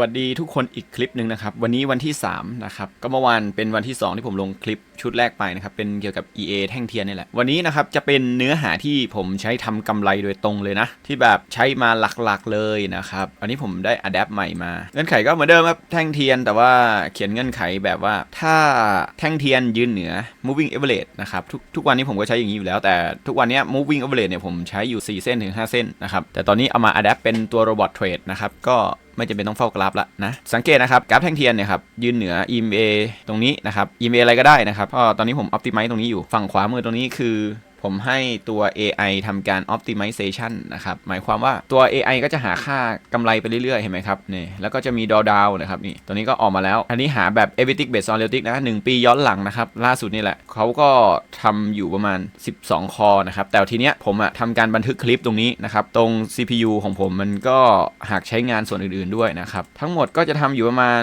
วัสดีทุกคนอีกคลิปหนึ่งนะครับ วันนี้วันที่3นะครับก็เมื่อวานเป็นวันที่ 2 ที่ผมลงคลิปชุดแรกไปนะครับ เป็นเกี่ยวกับ EA แท่งเทียนนี่แหละ วันนี้นะครับจะเป็นเนื้อหาที่ผมใช้ทำกำไรโดยตรงเลยนะ ที่แบบใช้มาหลักๆเลยนะครับ อันนี้ผมได้อัดแอปใหม่มา เงื่อนไขก็เหมือนเดิมครับแท่งเทียน แต่ว่าเขียนเงื่อนไขแบบว่าถ้าแท่งเทียนยืนเหนือ moving average นะครับทุกทุกวันนี้ผมก็ใช้อย่างนี้อยู่แล้ว แต่ทุกวันนี้ moving average เนี่ยผมใช้อยู่ 4 เส้นถึง5เส้นนะครับแต่ตอนนี้เอามาอัดแอปเป็นตัว robot trade นะครับก็ ไม่จำเป็นต้องเฝ้ากราฟละนะ สังเกตนะครับกราฟแท่งเทียนเนี่ยครับยืนเหนือ EMA ตรงนี้นะครับ EMA อะไรก็ได้นะครับเพราะตอนนี้ผมออพติไมซ์ตรงนี้อยู่ฝั่งขวามือตรงนี้คือ ผมให้ตัว AI ทำการ optimization นะครับ หมายความว่าตัว AI ก็จะหาค่ากำไรไปเรื่อยๆ เห็นไหมครับนี่แล้วก็จะมีดอดาวนะครับนี่ตัวนี้ก็ออกมาแล้ว อันนี้หาแบบ e v i t i c based on realistic นะหนึ่งปีย้อนหลังนะครับ ล่าสุดนี่แหละเขาก็ทำอยู่ประมาณ 12 คอนะครับ แต่ทีเนี้ยผมอะทำการบันทึกคลิปตรงนี้นะครับ ตรง CPU ของผมมันก็หากใช้งานส่วนอื่นๆด้วยนะครับ ทั้งหมดก็จะทำอยู่ประมาณ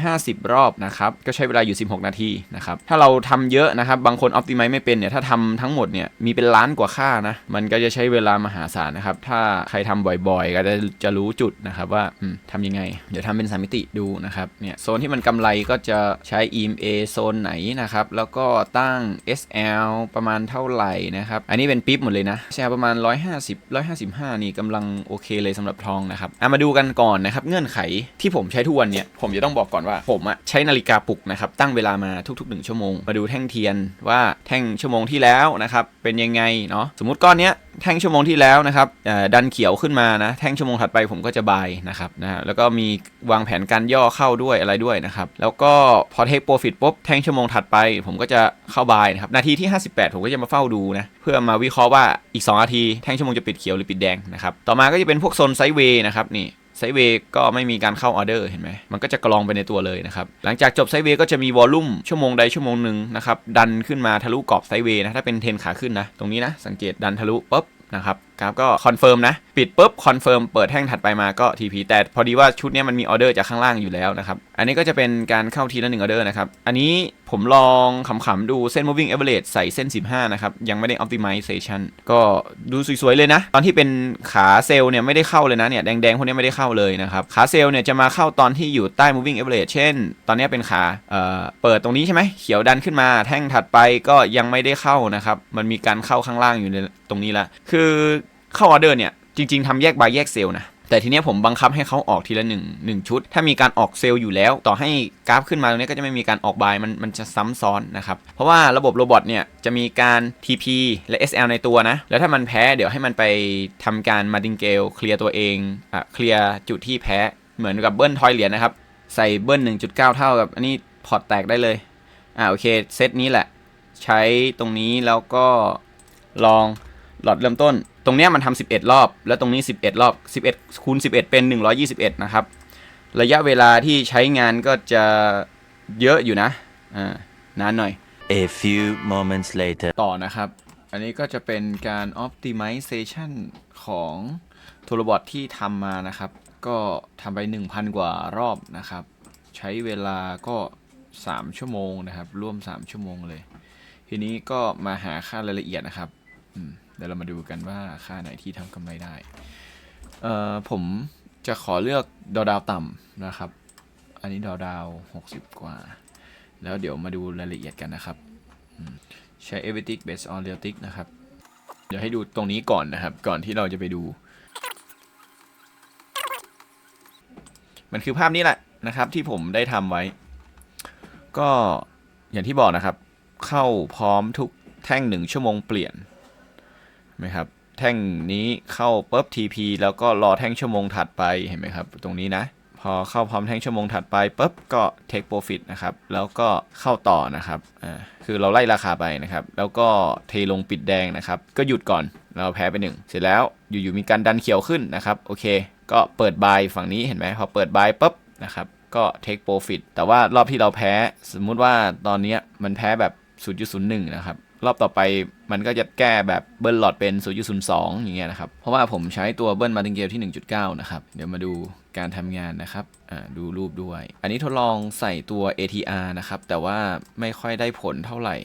150 รอบนะครับก็ใช้เวลาอยู่ 16 นาทีนะครับถ้าเราทำเยอะนะครับบางคน optimize ไม่เป็นเนี่ยถ้าทำทั้งหมดเนี่ยมีเป็นล้านกว่าค่านะ มันก็จะใช้เวลามหาศาลนะครับ ถ้าใครทำบ่อยๆ ก็จะจะรู้จุดนะครับว่าอืมทำยังไง เดี๋ยวทำเป็นสามมิติดูนะครับ เนี่ยโซนที่มันกำไรก็จะใช้ EMA โซนไหนนะครับ แล้วก็ตั้ง SL ประมาณเท่าไหร่นะครับ อันนี้เป็นปิ๊บหมดเลยนะ SL ประมาณ 150 155 นี่กำลังโอเคเลยสำหรับทองนะครับเอะมาดูกันก่อนนะครับ เงื่อนไขที่ผมใช้ทุกวันเนี่ย ผมจะต้องบอกก่อนว่าผมอะใช้นาฬิกาปลุกนะครับ ตั้งเวลามาทุกๆ1ชั่วโมง มาดูแท่งเทียนว่าแท่งชั่วโมงที่แล้วนะครับเป็นยังไงเนาะสมมติก้อนเนี้ยแท่งชั่วโมงที่แล้วนะครับดันเขียวขึ้นมานะแท่งชั่วโมงถัดไปผมก็จะบายนะครับนะฮะแล้วก็มีวางแผนการย่อเข้าด้วยอะไรด้วยนะครับแล้วก็พอเทคโปรฟิตปุ๊บแท่งชั่วโมงถัดไป ผมก็จะเข้าบายนะครับนาทีที่ 58 ผมก็จะมาเฝ้าดูนะเพื่อมาวิเคราะห์ว่าอีก 2 นาทีแท่งชั่วโมงจะปิดเขียวหรือปิดแดงนะครับต่อมาก็จะเป็นพวกโซนไซด์เวย์นะครับนี่ ไซเวย์ก็ไม่มีการเข้าออเดอร์เห็นไหมมันก็จะกรองไปในตัวเลยนะครับ หลังจากจบไซเวย์ก็จะมีวอลลุ่มชั่วโมงใดชั่วโมงหนึ่งนะครับ ดันขึ้นมาทะลุกรอบไซเวย์นะ ถ้าเป็นเทนขาขึ้นนะ ตรงนี้นะ สังเกตดันทะลุปุ๊บนะครับกราฟก็คอนเฟิร์มนะ ปิดปุ๊บคอนเฟิร์มเปิดแท่งถัดไปมาก็ TP แต่พอดีว่าชุดนี้มันมีออเดอร์จากข้างล่างอยู่แล้วนะครับ อันนี้ก็จะเป็นการเข้าทีละหนึ่งออเดอร์นะครับ อันนี้ผมลองขำๆดูเส้น moving average ใส่เส้น 15 นะครับ ยังไม่ได้ optimization ก็ดูสวยๆเลยนะ ตอนที่เป็นขาเซลล์เนี่ยไม่ได้เข้าเลยนะเนี่ยแดงๆพวกนี้ไม่ได้เข้าเลยนะครับขาเซลล์เนี่ยจะมาเข้าตอนที่อยู่ใต้ moving average เช่น ตอนนี้เป็นขาเอ่อเปิดตรงนี้ใช่ไหมเขียวดันขึ้นมา แท่งถัดไปก็ยังไม่ได้เข้านะครับมันมีการเข้าข้างล่างอยู่ในตรงนี้ละคือ เข้าออเดอร์เนี่ยจริง ๆทำแยกบายแยกเซลล์นะแต่ทีเนี้ยผมบังคับให้เขาออกทีละหนึ่งหนึ่งชุด ถ้ามีการออกเซลล์อยู่แล้ว ต่อให้กราฟขึ้นมาตรงนี้ก็จะไม่มีการออกบายมันมันจะซ้ำซ้อนนะครับ เพราะว่าระบบโรบอทเนี่ยจะมีการ TP และ SL ในตัวนะ แล้วถ้ามันแพ้เดี๋ยวให้มันไปทำการมาดิงเกลเคลียร์ตัวเองอะเคลียร์จุดที่แพ้เหมือนกับเบิ้ลทอยเหรียญนะครับ ใส่เบิ้ล1.9 เท่ากับอันนี้พอร์ตแตกได้เลยอ่าโอเคเซตนี้แหละ ใช้ตรงนี้แล้วก็ลองหลอดเริ่มต้น ตรงเนี้ยมันทำ11 รอบ แล้วตรงนี้ 11 รอบ 11คูณ11 เป็น 121 นะครับ ระยะเวลาที่ใช้งานก็จะเยอะอยู่นะ อ่านานหน่อย A few moments later. ต่อนะครับ อันนี้ก็จะเป็นการ optimization ของโทรบอทที่ทำมานะครับ ก็ทำไป 1,000 กว่ารอบนะครับ ใช้เวลาก็ 3 ชั่วโมงนะครับ ร่วม 3 ชั่วโมงเลย ทีนี้ก็มาหาค่ารายละเอียดนะครับ อืมเดี๋ยวเรามาดูกันว่าค่าไหนที่ทำกำไรได้ เอ่อผมจะขอเลือกดาวดาวต่ำนะครับ อันนี้ดาวดาว 60 กว่า แล้วเดี๋ยวมาดูรายละเอียดกันนะครับ ใช้ e v i t i c based on realistic นะครับ เดี๋ยวให้ดูตรงนี้ก่อนนะครับ ก่อนที่เราจะไปดู มันคือภาพนี้แหละนะครับ ที่ผมได้ทำไว้ ก็อย่างที่บอกนะครับ เข้าพร้อมทุกแท่งหนึ่งชั่วโมงเปลี่ยน นไหมครับ แท่งนี้เข้าปุ๊บ TP แล้วก็รอแท่งชั่วโมงถัดไปเห็นไหมครับ ตรงนี้นะ พอเข้าพร้อมแท่งชั่วโมงถัดไปปุ๊บก็ take profit นะครับ แล้วก็เข้าต่อนะครับอ่าคือเราไล่ราคาไปนะครับ แล้วก็เทลงปิดแดงนะครับ ก็หยุดก่อนเราแพ้ไปหนึ่งเสร็จแล้วอยู่ๆมีการดันเขียวขึ้นนะครับ โอเค ก็เปิดบายฝั่งนี้เห็นไหมพอเปิดบายปุ๊บนะครับก็ take profit แต่ว่ารอบที่เราแพ้ สมมุติว่าตอนเนี้ยมันแพ้แบบ 0.01 นะครับ รอบต่อไปมันก็จะแก้แบบเบิ้ลหลอดเป็น 0.02 อย่างเงี้ยนะครับ เพราะว่าผมใช้ตัวเบิ้ลมาติงเกลที่ 1.9 นะครับ เดี๋ยวมาดูการทำงานนะครับดูรูปด้วย อันนี้ทดลองใส่ตัว ATR นะครับ แต่ว่าไม่ค่อยได้ผลเท่าไหร่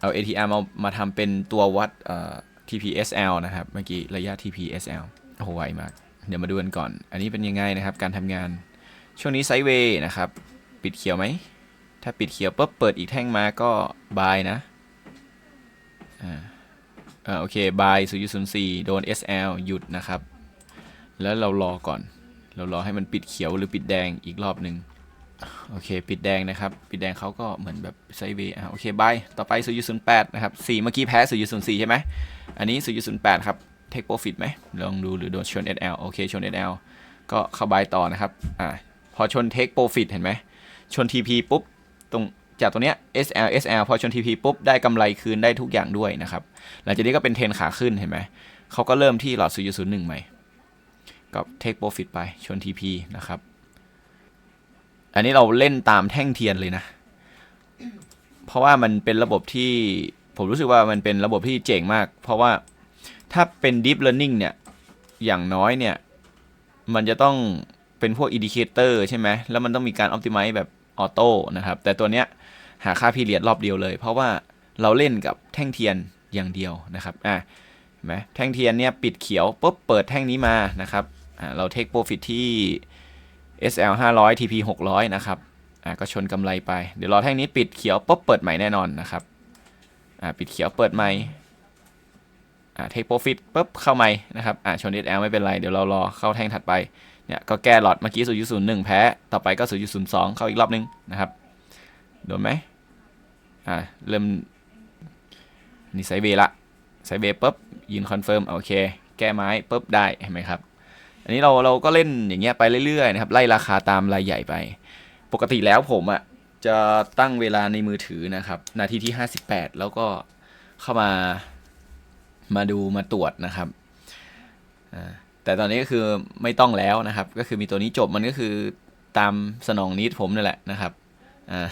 เอา ATR มามาทำเป็นตัววัด TPSL นะครับ เมื่อกี้ระยะ TPSL โอ้โหไวมาก เดี๋ยวมาดูกันก่อน อันนี้เป็นยังไงนะครับ การทำงาน ช่วงนี้ไซด์เวย์นะครับ ปิดเขียวไหม ถ้าปิดเขียวปุ๊บเปิดอีกแท่งมาก็บายนะ อ่าอ่าโอเคบาย0.04โดน SL หยุดนะครับ แล้วเรารอก่อน เรารอให้มันปิดเขียวหรือปิดแดงอีกรอบหนึ่งโอเค ปิดแดงนะครับ ปิดแดงเขาก็เหมือนแบบไซเวอ่าโอเคบายต่อไป0.08นแปดนะครับ4เมื่อกี้แพ้0.04ใช่ไหมอันนี้0.08ครับ take profit ไหมลองดูหรือโดนชน SL โอเคชน SL ก็เข้าบายต่อนะครับอ่าพอชน take profit เห็นไหมชน TP ปุ๊บตรง จากตรงเนี้ย SL SL พอชน TP ปุ๊บ ได้กำไรคืนได้ทุกอย่างด้วยนะครับ หลังจากนี้ก็เป็นเทรนขาขึ้นเห็นไหม เขาก็เริ่มที่หลอด0.01ใหม่ก็ take profit ไปชน TP นะครับ อันนี้เราเล่นตามแท่งเทียนเลยนะ เพราะว่ามันเป็นระบบที่ผมรู้สึกว่ามันเป็นระบบที่เจ๋งมาก เพราะว่าถ้าเป็น deep learning เนี่ย อย่างน้อยเนี่ย มันจะต้องเป็นพวก indicator ใช่ไหม แล้วมันต้องมีการ optimize แบบออโต้นะครับ แต่ตัวเนี้ย หาค่าพีเรียดรอบเดียวเลย เพราะว่าเราเล่นกับแท่งเทียนอย่างเดียวนะครับอะเห็นไหมแท่งเทียนเนี่ยปิดเขียวปุ๊บเปิดแท่งนี้มานะครับอ่าเรา take profit ที่ SL 500 TP 600นะครับอ่าก็ชนกำไรไป เดี๋ยวรอแท่งนี้ปิดเขียวปุ๊บเปิดใหม่แน่นอนนะครับอ่าปิดเขียวเปิดใหม่อ่า take profit ปุ๊บเข้าใหม่นะครับอ่าชน SL ไม่เป็นไร เดี๋ยวเรารอเข้าแท่งถัดไปเนี่ยก็แก้หลอดเมื่อกี้ 0.01 แพ้ ต่อไปก็ 0.02 เข้าอีกรอบนึงนะครับ โดนไหมอ่าเริ่มนี่ไซเวย์ละไซเวย์ปุ๊บยืนคอนเฟิร์มโอเค แก้ไม้ปุ๊บได้เห็นไหมครับ อันนี้เราเราก็เล่นอย่างเงี้ยไปเรื่อยๆนะครับไล่ราคาตามรายใหญ่ไป ปกติแล้วผมอะ่ะจะตั้งเวลาในมือถือนะครับ นาทีที่ 58 แล้วก็เข้ามามาดูมาตรวจนะครับอ่าแต่ตอนนี้ก็คือไม่ต้องแล้วนะครับ ก็คือมีตัวนี้จบมันก็คือตามสนองนิดผมนั่นแหละนะครับอ่า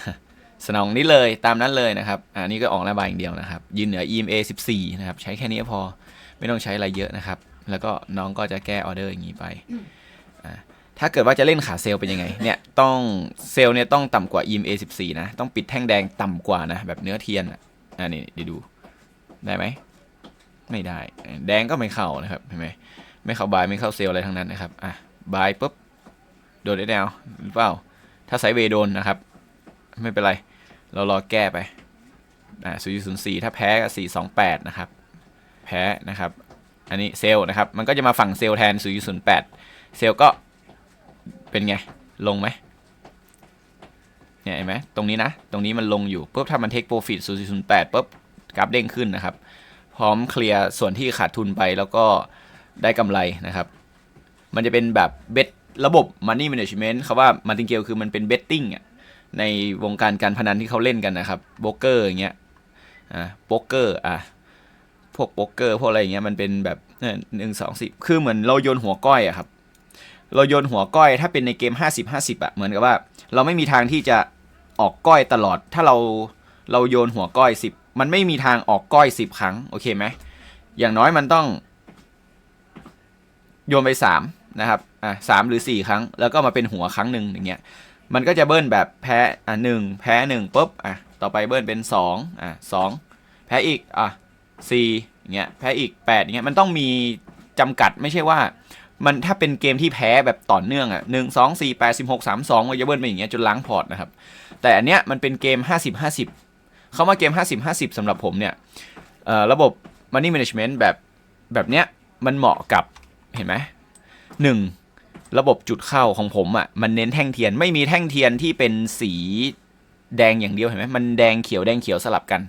สนองนิดเลยตามนั้นเลยนะครับอ่านี่ก็ออกหน้าบายอย่างเดียวนะครับ ยืนเหนือ EMA 14 นะครับ ใช้แค่นี้พอไม่ต้องใช้อะไรเยอะนะครับ แล้วก็น้องก็จะแก้ออเดอร์อย่างนี้ไปอ่าถ้าเกิดว่าจะเล่นขาเซลเป็นยังไงเนี่ยต้องเซลเนี่ยต้องต่ำกว่า EMA 14 นะ ต้องปิดแท่งแดงต่ำกว่านะ แบบเนื้อเทียนอะอ่านี่เดี๋ยวดูได้ไหมไม่ได้ แดงก็ไม่เข้านะครับเห็นไหมไม่เข้าบายไม่เข้าเซลอะไรทั้งนั้นนะครับอะบายปุ๊บโดนได้แนวหรือเปล่า ถ้าไซด์เวโดนนะครับ ไม่เป็นไร เรารอแก้ไปอ่าศูนย์ศูนย์สี่ถ้าแพ้ก็สี่สองแปดนะครับ แพ้นะครับ อันนี้เซลล์นะครับ มันก็จะมาฝั่งเซลล์แทนศูนย์ศูนย์แปดเซลล์ก็เป็นไง ลงไหมเนี่ยเห็นไหมตรงนี้นะ ตรงนี้มันลงอยู่ปุ๊บถ้ามันเทคโปรฟิตศูนย์ศูนย์แปดปุ๊บกราฟเด้งขึ้นนะครับ พร้อมเคลียร์ส่วนที่ขาดทุนไปแล้วก็ได้กำไรนะครับ มันจะเป็นแบบเบ t ระบบ Money Management คาว่า Martingale คือมันเป็น betting อะ ในวงการการพนันที่เขาเล่นกันนะครับโบกเกอร์อย่างเงี้ยอ่าโป๊กเกอร์อะพวกโป๊กเกอร์พวกอะไรอย่างเงี้ยมันเป็นแบบหนึ่งสองสิบคือเหมือนเราโยนหัวก้อยอะครับ เราโยนหัวก้อยถ้าเป็นในเกม 50 50อะเหมือนกับว่า เราไม่มีทางที่จะออกก้อยตลอด ถ้าเราเราโยนหัวก้อย 10 มันไม่มีทางออกก้อย 10 ครั้งโอเคไหมอย่างน้อยมันต้อง โยนไปสามนะครับอะสามหรือสี่ครั้ง แล้วก็มาเป็นหัวครั้งหนึ่งอย่างเงี้ย มันก็จะเบิ้ลแบบแพ้อะหนึ่งแพ้หนึ่งปุ๊บอะต่อไปเบิ้ลเป็นสองอะสองแพ้อีกอะสี่เงี้ยแพ้อีกแปดเงี้ยมันต้องมีจำกัดไม่ใช่ว่า มันถ้าเป็นเกมที่แพ้แบบต่อเนื่องอะหนึ่งสองสี่แปดสิบหกสามสองมันจะเบิ้ลไปอย่างเงี้ยจนล้างพอร์ตนะครับ แต่อันเนี้ยมันเป็นเกมห้าสิบห้าสิบเขามาเกมห้าสิบห้าสิบสำหรับผมเนี่ยระบบ Money Management แบบแบบเนี้ยมันเหมาะกับเห็นไหมหนึ่ง ระบบจุดเข้าของผมอะ่ะมันเน้นแท่งเทียนไม่มีแท่งเทียนที่เป็นสีแดงอย่างเดียวเห็นไหมมันแดงเขียวแดงเขียวสลับกัน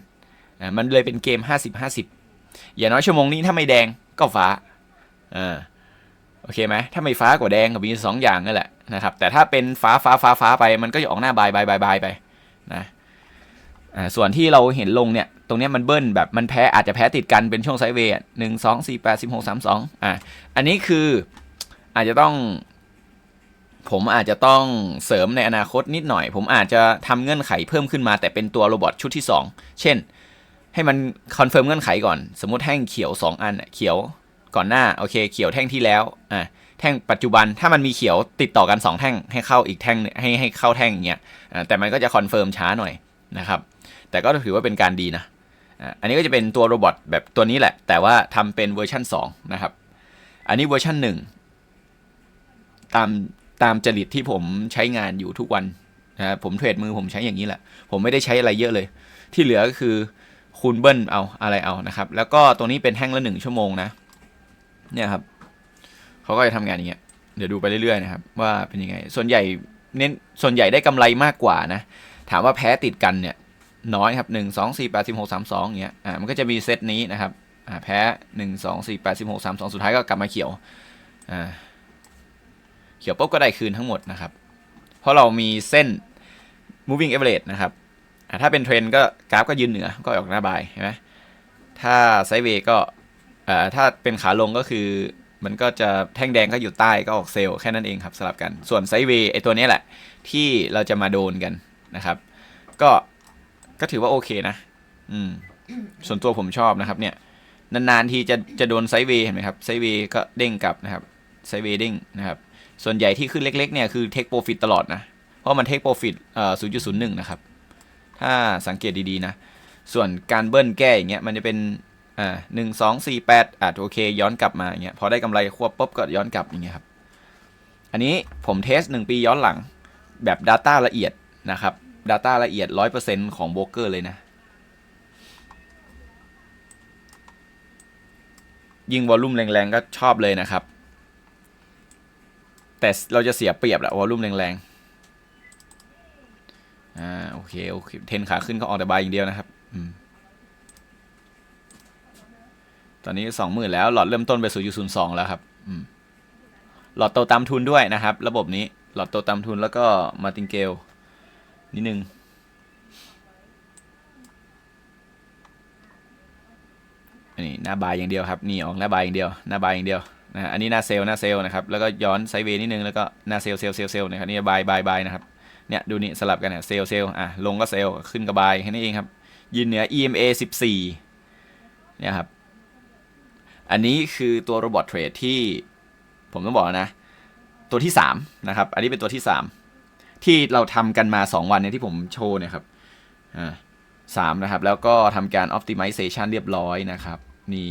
อ่ามันเลยเป็นเกม 50 50 อย่างน้อยชั่วโมงนี้ถ้าไม่แดงก็ฟ้าอ่าโอเคไหมถ้าไม่ฟ้ากว่าแดงก็มีสองอย่างนั่นแหละนะครับแต่ถ้าเป็นฟ้าฟ้าฟ้าฟ้าไปมันก็จะออกหน้าบายบายบายบายไปนะอ่าส่วนที่เราเห็นลงเนี่ยตรงเนี้ยมันเบิ้ลแบบมันแพ้อาจจะแพ้ติดกันเป็นช่วงไซเวย์หนึ่งสองสี่แปดสิบหกสามสองอ่าอันนี้คืออาจจะต้อง ผมอาจจะต้องเสริมในอนาคตนิดหน่อย ผมอาจจะทำเงื่อนไขเพิ่มขึ้นมาแต่เป็นตัวโรบอทชุดที่ 2 เช่น ให้มันคอนเฟิร์มเงื่อนไขก่อน สมมติแท่งเขียว 2 อันเขียวก่อนหน้าโอเค เขียวแท่งที่แล้วอะแท่งปัจจุบันถ้ามันมีเขียวติดต่อกัน 2 แท่งให้เข้าอีกแท่งหนึ่งให้ให้เข้าแท่งอย่างเงี้ยอะแต่มันก็จะคอนเฟิร์มช้าหน่อยนะครับแต่ก็ถือว่าเป็นการดีนะอะอันนี้ก็จะเป็นตัวโรบอทแบบตัวนี้แหละ แต่ว่าทำเป็นเวอร์ชัน2นะครับอันนี้เวอร์ชัน1ตาม ตามจริตที่ผมใช้งานอยู่ทุกวันนะผมเทรดมือผมใช้อย่างนี้แหละ ผมไม่ได้ใช้อะไรเยอะเลย ที่เหลือก็คือคูณเบิ้ลเอาอะไรเอานะครับ แล้วก็ตรงนี้เป็นแท่งละหนึ่งชั่วโมงนะ เนี่ยครับเขาก็จะทำงานอย่างเงี้ยเดี๋ยวดูไปเรื่อยๆนะครับ ว่าเป็นยังไง ส่วนใหญ่เน้นส่วนใหญ่ได้กำไรมากกว่านะ ถามว่าแพ้ติดกันเนี่ย น้อยครับหนึ่งสองสี่แปดสิบหกสามสองอย่างเงี้ยอ่ามันก็จะมีเซตนี้นะครับอ่าแพ้หนึ่งสองสี่แปดสิบหกสามสองสุดท้ายก็กลับมาเขียวอ่า ขียวปุ๊บก็ได้คืนทั้งหมดนะครับ เพราะเรามีเส้น moving average นะครับ ถ้าเป็นเทรนก็กราฟก็ยืนเหนือก็ออกหน้าบายเห็นไหมถ้าไซด์เวย์ก็ถ้าเป็นขาลงก็คือมันก็จะแท่งแดงก็อยู่ใต้ก็ออกเซลล์แค่นั้นเองครับสลับกัน ส่วนไซด์เวย์ไอตัวนี้แหละ ที่เราจะมาโดนกันนะครับ ก็ก็ถือว่าโอเคนะอืมส่วนตัวผมชอบนะครับเนี่ยนานๆทีจะจะโดนไซด์เวย์เห็นไหมครับไซด์เวย์ก็เด้งกลับนะครับไซด์เวย์เด้งนะครับ ส่วนใหญ่ที่ขึ้นเล็กๆเนี่ยคือเทคโปรฟิตตลอดนะ เพราะมันเทคโปรฟิตเอ่อ0.01นะครับ ถ้าสังเกตดีๆนะ ส่วนการเบิ้ลแก้อย่างเงี้ยมันจะเป็นอ่าหนึ่งสองสี่แปดอะโอเค ย้อนกลับมาอย่างเงี้ยพอได้กำไรควบปุ๊บก็ย้อนกลับอย่างเงี้ยครับ อันนี้ผมเทสหนึ่งปีย้อนหลังแบบ Data ละเอียดนะครับ Data ละเอียด 100%ของโบรกเกอร์เลยนะ ยิ่งวอลลุ่มแรงๆ ก็ชอบเลยนะครับ แต่เราจะเสียเปรียบแหละวอลลุ่มแรงๆ อ่าโอเคโอเคเทนขาขึ้นก็ออกแต่บายอย่างเดียวนะครับอืมตอนนี้สองหมื่นแล้ว หลอดเริ่มต้นไปสู่ยูศูนย์สองแล้วครับอืมหลอดโตตามทุนด้วยนะครับ ระบบนี้หลอดโตตามทุนแล้วก็มาติงเกลนิดนึงนนี้หน้าบายอย่างเดียวครับ นี่ออกหน้าบายอย่างเดียว หน้าบายอย่างเดียว นะอันนี้หน้าเซลล์หน้าเซลล์นะครับแล้วก็ย้อนไซเวย์นิดนึงแล้วก็หน้าเซลล์เซลล์เซลล์เซลล์นะครับนี่บายบายบายนะครับเนี่ยดูนี่สลับกันเนี่ยเซลล์เซลล์อะลงก็เซลล์ขึ้นก็บายแค่นี้เองครับยืนเหนือ EMA 14เนี่ยครับอันนี้คือตัวโรบอทเทรดที่ผมต้องบอกนะตัวที่3นะครับอันนี้เป็นตัวที่ 3 ที่เราทำกันมา 2 วันเนี่ยที่ผมโชว์เนี่ยครับอ่าสามนะครับแล้วก็ทำการ optimization เรียบร้อยนะครับนี่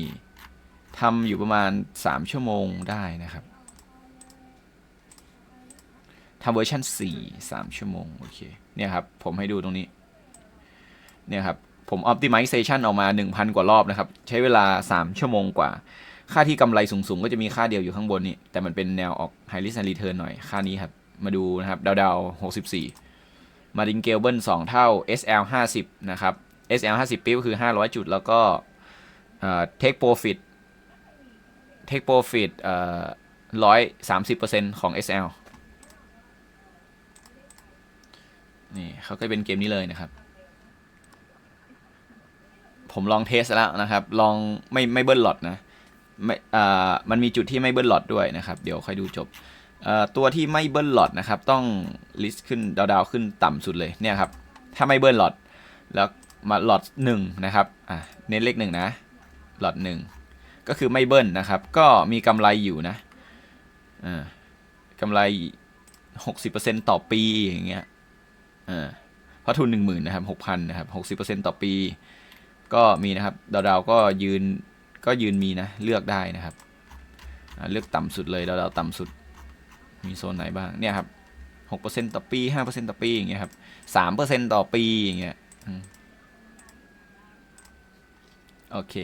ทำอยู่ประมาณ 3 ชั่วโมงได้นะครับทำเวอร์ชัน4 3 ชั่วโมง โอเค เนี่ยครับ ผมให้ดูตรงนี้ เนี่ยครับ ผม optimization ออกมา 1,000 กว่ารอบนะครับ ใช้เวลา 3 ชั่วโมงกว่า ค่าที่กำไรสูง ๆ ก็จะมีค่าเดียวอยู่ข้างบนนี่ แต่มันเป็นแนวออก high risk and return หน่อย ค่านี้ครับ มาดูนะครับ ดาวๆ64 มาดิงเกลเบิล2เท่า SL 50นะครับ SL 50 ปิ๊บก็คือ 500 จุด แล้วก็เทคโปรฟิต เทคโปรฟิตร้อยสามสิบเปอร์เซ็นต์ของ SL นี่เขาก็เป็นเกมนี้เลยนะครับ ผมลองเทสแล้วนะครับ ลองไม่ไม่เบิ้ลหลอดนะไม่อ่ามันมีจุดที่ไม่เบิ้ลหลอดด้วยนะครับ เดี๋ยวค่อยดูจบตัวที่ไม่เบิ้ลหลอดนะครับ ต้องลิสต์ขึ้นดาวๆขึ้นต่ำสุดเลยเนี่ยครับ ถ้าไม่เบิ้ลหลอดแล้วมาหลอดหนึ่งนะครับอะเน้นเลขหนึ่งนะหลอดหนึ่ง ก็คือไม่เบิ้ลนะครับ ก็มีกำไรอยู่นะอ่ากำไรหกสิบเปอร์เซ็นต่อปีอย่างเงี้ยอ่าเพราะทุนหนึ่งหมื่นนะครับหกพันนะครับหกสิบเปอร์เซ็นต่อปี ก็มีนะครับดาวๆก็ยืนก็ยืนมีนะเลือกได้นะครับเลือกต่ำสุดเลยดาวๆต่ำสุดมีโซนไหนบ้างเนี่ยครับหกเปอร์เซ็นต่อปีห้าเปอร์เซ็นต่อปีอย่างเงี้ยครับสามเปอร์เซ็นต่อปีอย่างเงี้ยโอเค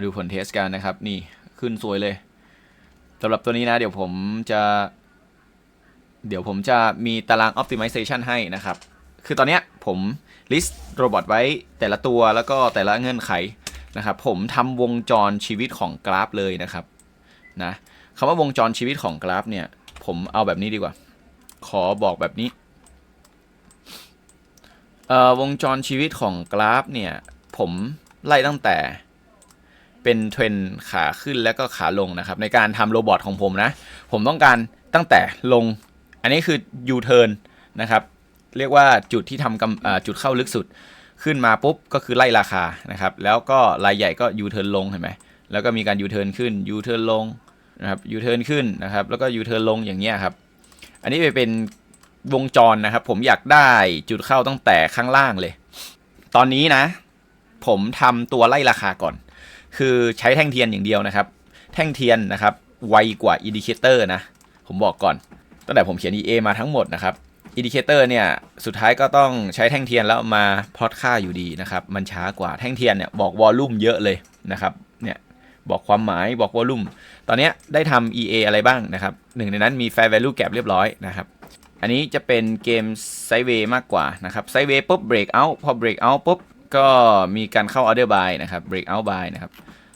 มาดูผลเทสกันนะครับ นี่ขึ้นสวยเลยสำหรับตัวนี้นะ เดี๋ยวผมจะ เดี๋ยวผมจะมีตาราง optimization ให้นะครับ คือตอนนี้ผม list โรบอทไว้แต่ละตัวแล้วก็แต่ละเงื่อนไขนะครับ ผมทำวงจรชีวิตของกราฟเลยนะครับนะคำว่าวงจรชีวิตของกราฟเนี่ย ผมเอาแบบนี้ดีกว่า ขอบอกแบบนี้เอ่อวงจรชีวิตของกราฟเนี่ย ผมไล่ตั้งแต่ เป็นเทรนขาขึ้นแล้วก็ขาลงนะครับ ในการทำโรบอทของผมนะ ผมต้องการตั้งแต่ลง อันนี้คือ U-turn นนะครับ เรียกว่าจุดที่ทำจุดเข้าลึกสุด ขึ้นมาปุ๊บก็คือไล่ราคานะครับ แล้วก็รายใหญ่ก็ U-turn ลงเห็นไหมแล้วก็มีการ U-turn ขึ้น U-turn ลงนะครับ U-turn ขึ้นนะครับ แล้วก็ U-turn ลงอย่างเงี้ยครับ อันนี้ไปเป็นวงจรนะครับ ผมอยากได้จุดเข้าตั้งแต่ข้างล่างเลย ตอนนี้นะ ผมทำตัวไล่ราคาก่อน คือใช้แท่งเทียนอย่างเดียวนะครับ แท่งเทียนนะครับ ไวกว่าอินดิเคเตอร์นะ ผมบอกก่อน ตั้งแต่ผมเขียน EA มาทั้งหมดนะครับอินดิเคเตอร์เนี่ย สุดท้ายก็ต้องใช้แท่งเทียนแล้วมาพลอตค่าอยู่ดีนะครับ มันช้ากว่าแท่งเทียนเนี่ยบอกวอลลุ่มเยอะเลยนะครับ เนี่ยบอกความหมายบอกวอลลุ่ม ตอนนี้ได้ทำ EA อะไรบ้างนะครับ หนึ่งในนั้นมี Fair Value Gap เรียบร้อยนะครับ อันนี้จะเป็นเกมไซเวย์มากกว่านะครับไซเวย์ปุ๊บ break out พอ break out ปุ๊บ ก็มีการเข้า order buy นะครับ break out buy นะครับ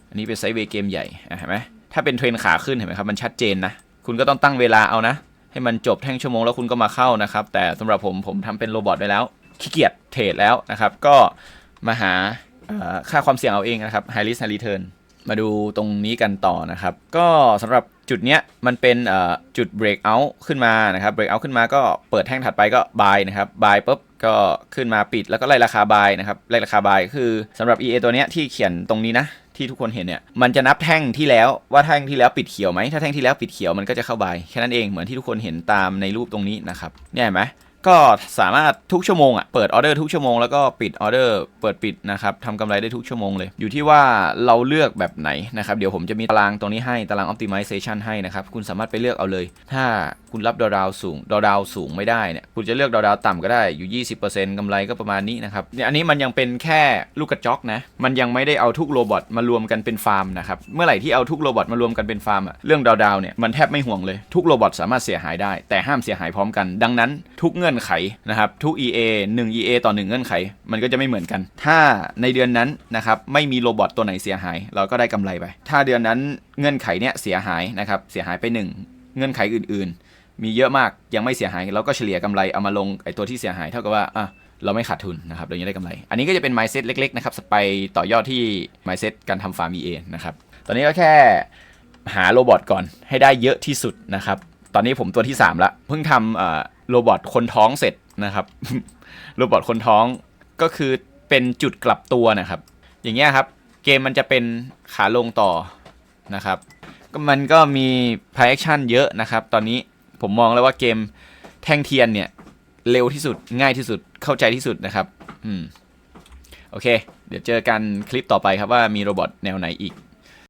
อันนี้เป็นไซเวย์เกมใหญ่เห็นไหมถ้าเป็นเทรนขาขึ้นเห็นไหมครับ มันชัดเจนนะ คุณก็ต้องตั้งเวลาเอานะ ให้มันจบแท่งชั่วโมงแล้วคุณก็มาเข้านะครับ แต่สำหรับผมผมทำเป็นโรบอทไปแล้ว ขี้เกียจเทรดแล้วนะครับ ก็มาหาค่าความเสี่ยงเอาเองนะครับ high risk high return มาดูตรงนี้กันต่อนะครับ ก็สำหรับจุดเนี้ยมันเป็นจุด breakout ขึ้นมานะครับ breakout ขึ้นมาก็เปิดแท่งถัดไปก็ buy นะครับ buy ปุ๊บ ก็ขึ้นมาปิดแล้วก็ไล่ราคาบายนะครับไล่ราคาบายคือสำหรับ EA ตัวเนี้ยที่เขียนตรงนี้นะที่ทุกคนเห็นเนี่ยมันจะนับแท่งที่แล้วว่าแท่งที่แล้วปิดเขียวไหมถ้าแท่งที่แล้วปิดเขียวมันก็จะเข้าบายแค่นั้นเองเหมือนที่ทุกคนเห็นตามในรูปตรงนี้นะครับเนี่ยเห็นไหม ก็สามารถทุกชั่วโมงอะเปิดออเดอร์ทุกชั่วโมงแล้วก็ปิดออเดอร์เปิดปิดนะครับทำกำไรได้ทุกชั่วโมงเลย อยู่ที่ว่าเราเลือกแบบไหนนะครับเดี๋ยวผมจะมีตารางตรงนี้ให้ตาราง optimization ให้นะครับคุณสามารถไปเลือกเอาเลย ถ้าคุณรับดอดาวสูงดอดาวสูงไม่ได้เนี่ยคุณจะเลือกดอดาวต่ำก็ได้อยู่ 20%กำไรก็ประมาณนี้นะครับเนี่ยอันนี้มันยังเป็นแค่ลูกกระจอกนะมันยังไม่ได้เอาทุกโรบอทมารวมกันเป็นฟาร์มนะครับเมื่อไหร่ที่เอาทุกโรบอทมารวมกันเป็นฟาร์มอะเรื่องดาวดาวเนี่ยมันแทบไม่ห่วงเลยทุกโรบอทสามารถเสียหายได้ แต่ห้ามเสียหายพร้อมกัน ดังนั้นทุกเงื่อนไขนะครับทุก EA 1 EA ต่อ 1 เงื่อนไข มันก็จะไม่เหมือนกัน ถ้าในเดือนนั้นนะครับไม่มีโรบอทตัวไหนเสียหาย เราก็ได้กำไรไป ถ้าเดือนนั้นเงื่อนไขเนี้ยเสียหายนะครับเสียหายไป 1 เงื่อนไขอื่น ๆ มีเยอะมากยังไม่เสียหายเราก็เฉลี่ยกำไรเอามาลงไอตัวที่เสียหายเท่ากับว่าอะเราไม่ขาดทุนนะครับเรายังได้กำไร อันนี้ก็จะเป็น mindset เล็กๆนะครับไปต่อยอดที่ mindset การทำฟาร์ม EA นะครับ ตอนนี้ก็แค่หาโรบอทก่อนให้ได้เยอะที่สุดนะครับ ตอนนี้ผมตัวที่ 3 ละ เพิ่งทำอ่อ โรบอทคนท้องเสร็จนะครับ โรบอทคนท้องก็คือเป็นจุดกลับตัวนะครับ อย่างเงี้ยครับ เกมมันจะเป็นขาลงต่อนะครับ ก็มันก็มี play action เยอะนะครับ ตอนนี้ผมมองแล้วว่าเกมแท่งเทียนเนี่ย เร็วที่สุดง่ายที่สุดเข้าใจที่สุดนะครับ อืม โอเค เดี๋ยวเจอกันคลิปต่อไปครับว่ามีโรบอทแนวไหนอีก